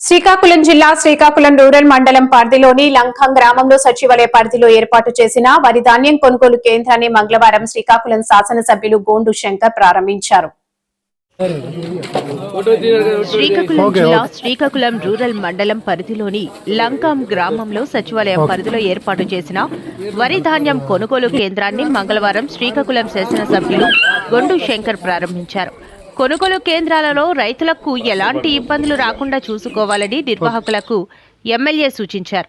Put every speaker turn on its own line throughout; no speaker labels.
శ్రీకాకుళం జిల్లా శ్రీకాకుళం రూరల్ మండలం పరిధిలోని లంకం గ్రామంలో సచివాలయ పరిధిలో ఏర్పాటు చేసిన వరి ధాన్యం కొనుగోలు కేంద్రాన్ని మంగళవారం శ్రీకాకుళం శాసనసభ్యులు గోండు శంకర్ ప్రారంభించారు.
శ్రీకాకుళం జిల్లా శ్రీకాకుళం రూరల్ మండలం పరిధిలోని లంకాం గ్రామంలో సచివాలయం పరిధిలో ఏర్పాటు చేసిన వరి ధాన్యం కొనుగోలు కేంద్రాన్ని మంగళవారం శ్రీకాకుళం శాసనసభ్యులు గొండు శంకర్ ప్రారంభించారు. కొనుగోలు కేంద్రాలలో రైతులకు ఎలాంటి ఇబ్బందులు రాకుండా చూసుకోవాలని నిర్వాహకులకు ఎమ్మెల్యే సూచించారు.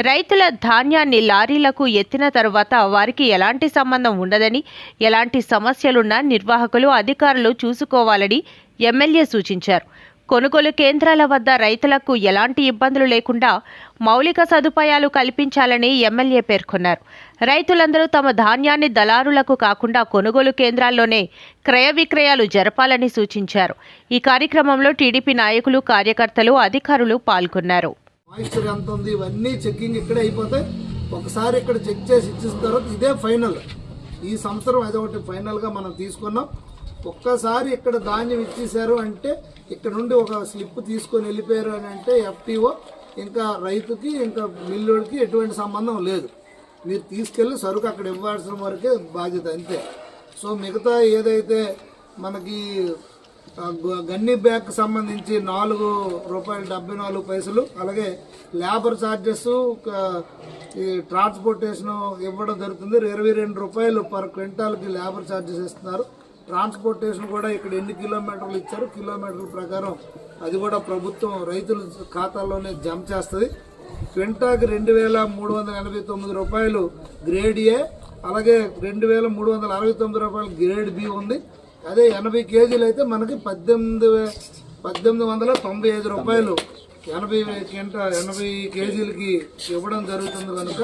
రైతుల ధాన్యాన్ని లారీలకు ఎత్తిన తరువాత వారికి ఎలాంటి సంబంధం ఉండదని ఎలాంటి సమస్యలున్నా నిర్వాహకులు అధికారులు చూసుకోవాలని ఎమ్మెల్యే సూచించారు. కొనుగోలు కేంద్రాల వద్ద రైతులకు ఎలాంటి ఇబ్బందులు లేకుండా మౌలిక సదుపాయాలు కల్పించాలని ఎమ్మెల్యే పేర్కొన్నారు. రైతులందరూ తమ ధాన్యాన్ని దళారులకు కాకుండా కొనుగోలు కేంద్రాల్లోనే క్రయ విక్రయాలు జరపాలని సూచించారు. ఈ కార్యక్రమంలో టీడీపీ నాయకులు కార్యకర్తలు అధికారులు పాల్గొన్నారు.
ఇవన్నీ చెక్కింగ్ ఇక్కడే ఒకసారి ఇక్కడ చెక్ చేసి ఇచ్చిన తర్వాత ఇదే ఫైనల్. ఈ సంవత్సరం అదొకటి ఫైనల్గా మనం తీసుకున్నాం. ఒక్కసారి ఇక్కడ ధాన్యం ఇచ్చేసారు అంటే ఇక్కడ నుండి ఒక స్లిప్ తీసుకొని వెళ్ళిపోయారు అని అంటే ఎఫ్టీఓ ఇంకా రైతుకి ఇంకా మిల్లుడికి ఎటువంటి సంబంధం లేదు. మీరు తీసుకెళ్ళి సరుకు అక్కడ ఇవ్వాల్సిన వరకే బాధ్యత అంతే. సో మిగతా ఏదైతే మనకి గన్ని బ్యాగ్ సంబంధించి నాలుగు రూపాయలు డెబ్బై నాలుగు పైసలు అలాగే లేబర్ ఛార్జెస్ ఈ ట్రాన్స్పోర్టేషన్ ఇవ్వడం జరుగుతుంది. ఇరవై రెండు రూపాయలు పర్ క్వింటాల్కి లేబర్ ఛార్జెస్ ఇస్తున్నారు. ట్రాన్స్పోర్టేషన్ కూడా ఇక్కడ ఎన్ని కిలోమీటర్లు ఇచ్చారు? కిలోమీటర్ల ప్రకారం అది కూడా ప్రభుత్వం రైతుల ఖాతాలోనే జమ చేస్తుంది. క్వింటాకి రెండు వేల మూడు వందల ఎనభై తొమ్మిది రూపాయలు గ్రేడ్ ఏ అలాగే రెండు వేల మూడు వందల అరవై తొమ్మిది రూపాయలు గ్రేడ్ బి ఉంది. అదే ఎనభై కేజీలు అయితే మనకి పద్దెనిమిది పద్దెనిమిది వందల తొంభై ఐదు రూపాయలు ఎనభై కింట ఎనభై కేజీలకి ఇవ్వడం జరుగుతుంది కనుక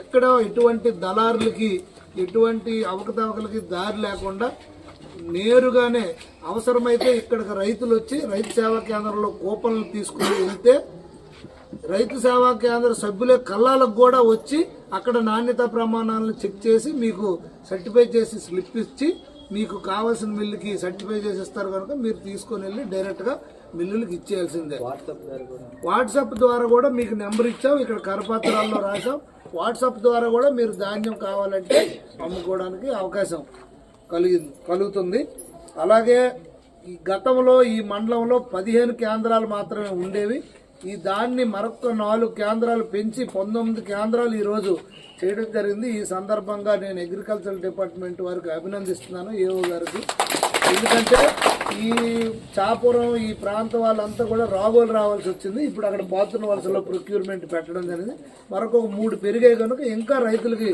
ఎక్కడ ఎటువంటి దళారులకి ఎటువంటి అవకతవకలకి దారి లేకుండా నేరుగానే అవసరమైతే ఇక్కడికి రైతులు వచ్చి రైతు సేవా కేంద్రంలో కూపన్లు తీసుకుని వెళ్తే రైతు సేవా కేంద్ర సభ్యులే కళ్ళాలకు కూడా వచ్చి అక్కడ నాణ్యత ప్రమాణాలను చెక్ చేసి మీకు సర్టిఫై చేసి స్లిప్ ఇచ్చి మీకు కావాల్సిన మిల్లుకి సర్టిఫై చేసి ఇస్తారు కనుక మీరు తీసుకొని వెళ్ళి డైరెక్ట్గా మిల్లులకి ఇచ్చేయాల్సిందే. వాట్సాప్ ద్వారా కూడా. మీకు నెంబర్ ఇచ్చాం ఇక్కడ కరపత్రాల్లో రాసాం వాట్సాప్ ద్వారా కూడా మీరు ధాన్యం కావాలంటే అమ్ముకోవడానికి అవకాశం కలిగి కలుగుతుంది. అలాగే ఈ గతంలో ఈ మండలంలో పదిహేను కేంద్రాలు మాత్రమే ఉండేవి. ఈ దాన్ని మరొక నాలుగు కేంద్రాలు పెంచి పంతొమ్మిది కేంద్రాలు ఈరోజు చేయడం జరిగింది. ఈ సందర్భంగా నేను అగ్రికల్చర్ డిపార్ట్మెంట్ వారికి అభినందిస్తున్నాను ఏఓ గారికి. ఎందుకంటే ఈ చాపురం ఈ ప్రాంత వాళ్ళంతా కూడా రాగోలు రావాల్సి వచ్చింది. ఇప్పుడు అక్కడ బాతున్న వలసలో ప్రొక్యూర్మెంట్ పెట్టడం జరిగింది. మరొక మూడు పెరిగాయి కనుక ఇంకా రైతులకి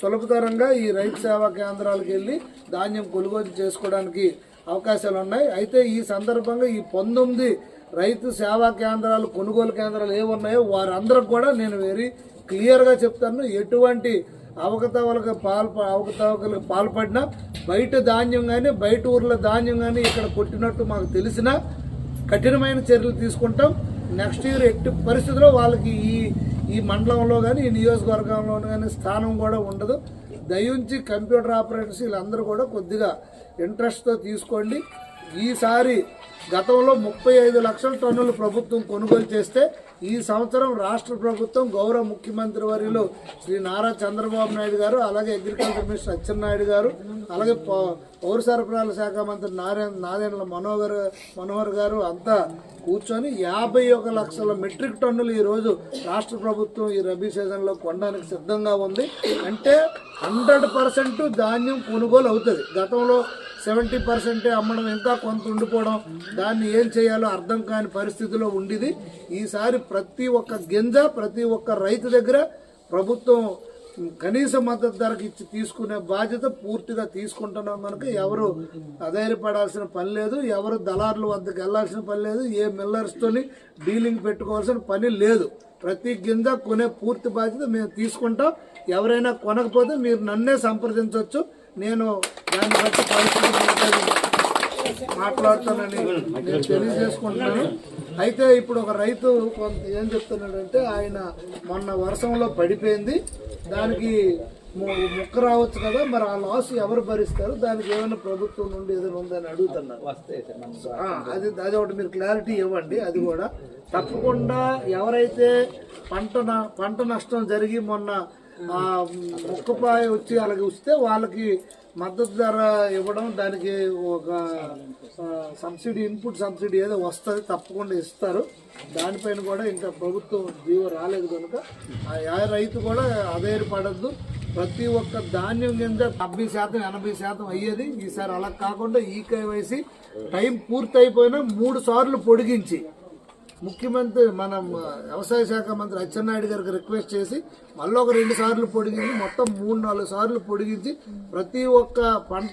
సులభతరంగా ఈ రైతు సేవా కేంద్రాలకు వెళ్ళి ధాన్యం కొనుగోలు చేసుకోవడానికి అవకాశాలు ఉన్నాయి. అయితే ఈ సందర్భంగా ఈ పంతొమ్మిది రైతు సేవా కేంద్రాలు కొనుగోలు కేంద్రాలు ఏమున్నాయో వారందరికి కూడా నేను వెరీ క్లియర్గా చెప్తాను. ఎటువంటి అవకతవలకు పాల్ప అవకతవకలకు పాల్పడినా బయట ధాన్యం కానీ బయట ఊర్ల ధాన్యం కానీ ఇక్కడ కొట్టినట్టు మాకు తెలిసిన కఠినమైన చర్యలు తీసుకుంటాం. నెక్స్ట్ ఇయర్ ఎట్టి పరిస్థితుల్లో వాళ్ళకి ఈ ఈ మండలంలో కానీ ఈ నియోజకవర్గంలో కానీ స్థానం కూడా ఉండదు. దయించి కంప్యూటర్ ఆపరేటర్స్ వీళ్ళందరూ కూడా కొద్దిగా ఇంట్రెస్ట్తో తీసుకోండి. ఈసారి గతంలో ముప్పై ఐదు లక్షల టన్నులు ప్రభుత్వం కొనుగోలు చేస్తే ఈ సంవత్సరం రాష్ట్ర ప్రభుత్వం గౌరవ ముఖ్యమంత్రి వర్యులు శ్రీ నారా చంద్రబాబు నాయుడు గారు అలాగే అగ్రికల్చర్ మినిస్టర్ అచ్చెన్నాయుడు గారు అలాగే పౌ- పౌర సరఫరాల శాఖ మంత్రి నారాయణ నారాయణ మనోహర్ మనోహర్ గారు అంతా కూర్చొని యాభై ఒక లక్షల మెట్రిక్ టన్నులు ఈరోజు రాష్ట్ర ప్రభుత్వం ఈ రబీ సీజన్లో కొనడానికి సిద్ధంగా ఉంది. అంటే హండ్రెడ్ పర్సెంట్ ధాన్యం కొనుగోలు అవుతుంది. గతంలో సెవెంటీ పర్సెంటే అమ్మడం ఇంకా కొంత ఉండిపోవడం దాన్ని ఏం చేయాలో అర్థం కాని పరిస్థితిలో ఉండేది. ఈసారి ప్రతి ఒక్క గింజ ప్రతి ఒక్క రైతు దగ్గర ప్రభుత్వం కనీస మద్దతు ధరకు ఇచ్చి తీసుకునే బాధ్యత పూర్తిగా తీసుకుంటున్నాం కనుక ఎవరు అధైర్యపడాల్సిన పని లేదు ఎవరు దళారుల వద్దకు వెళ్ళాల్సిన పని లేదు ఏ మిల్లర్స్తోని డీలింగ్ పెట్టుకోవాల్సిన పని లేదు. ప్రతి గింజ కొనే పూర్తి బాధ్యత మేము తీసుకుంటాం. ఎవరైనా కొనకపోతే మీరు నన్నే సంప్రదించవచ్చు నేను దాన్ని బట్టి పరిస్థితి మాట్లాడుతానని నేను తెలియజేసుకుంటున్నాను. అయితే ఇప్పుడు ఒక రైతు కొంత ఏం చెప్తున్నాడంటే ఆయన మొన్న వర్షంలో పడిపోయింది. దానికి ము- ముక్క రావచ్చు కదా మరి ఆ లాస్ ఎవరు భరిస్తారు? దానికి ఏమైనా ప్రభుత్వం నుండి ఏదైనా ఉందని అడుగుతున్నారు. అది అది ఒకటి మీరు క్లారిటీ ఇవ్వండి అది కూడా. తప్పకుండా ఎవరైతే పంట న- పంట నష్టం జరిగి మొన్న ముక్కపాయ వచ్చి అలాగే వస్తే వాళ్ళకి మద్దతు ధర ఇవ్వడం దానికి ఒక సబ్సిడీ ఇన్పుట్ సబ్సిడీ ఏదో వస్తుంది తప్పకుండా ఇస్తారు. దానిపైన కూడా ఇంకా ప్రభుత్వం జీవ రాలేదు కనుక ఆ యా రైతు కూడా అధైర్యపడద్దు ప్రతి ఒక్క ధాన్యం కింద డెబ్బై శాతం ఎనభై శాతం అయ్యేది. ఈసారి అలా కాకుండా ఈ కేవైసీ టైం పూర్తయిపోయినా మూడు సార్లు పొడిగించి ముఖ్యమంత్రి మన వ్యవసాయ శాఖ మంత్రి అచ్చెన్నాయుడు గారికి రిక్వెస్ట్ చేసి మళ్ళీ ఒక రెండు సార్లు పొడిగించి మొత్తం మూడు నాలుగు సార్లు పొడిగించి ప్రతి ఒక్క పంట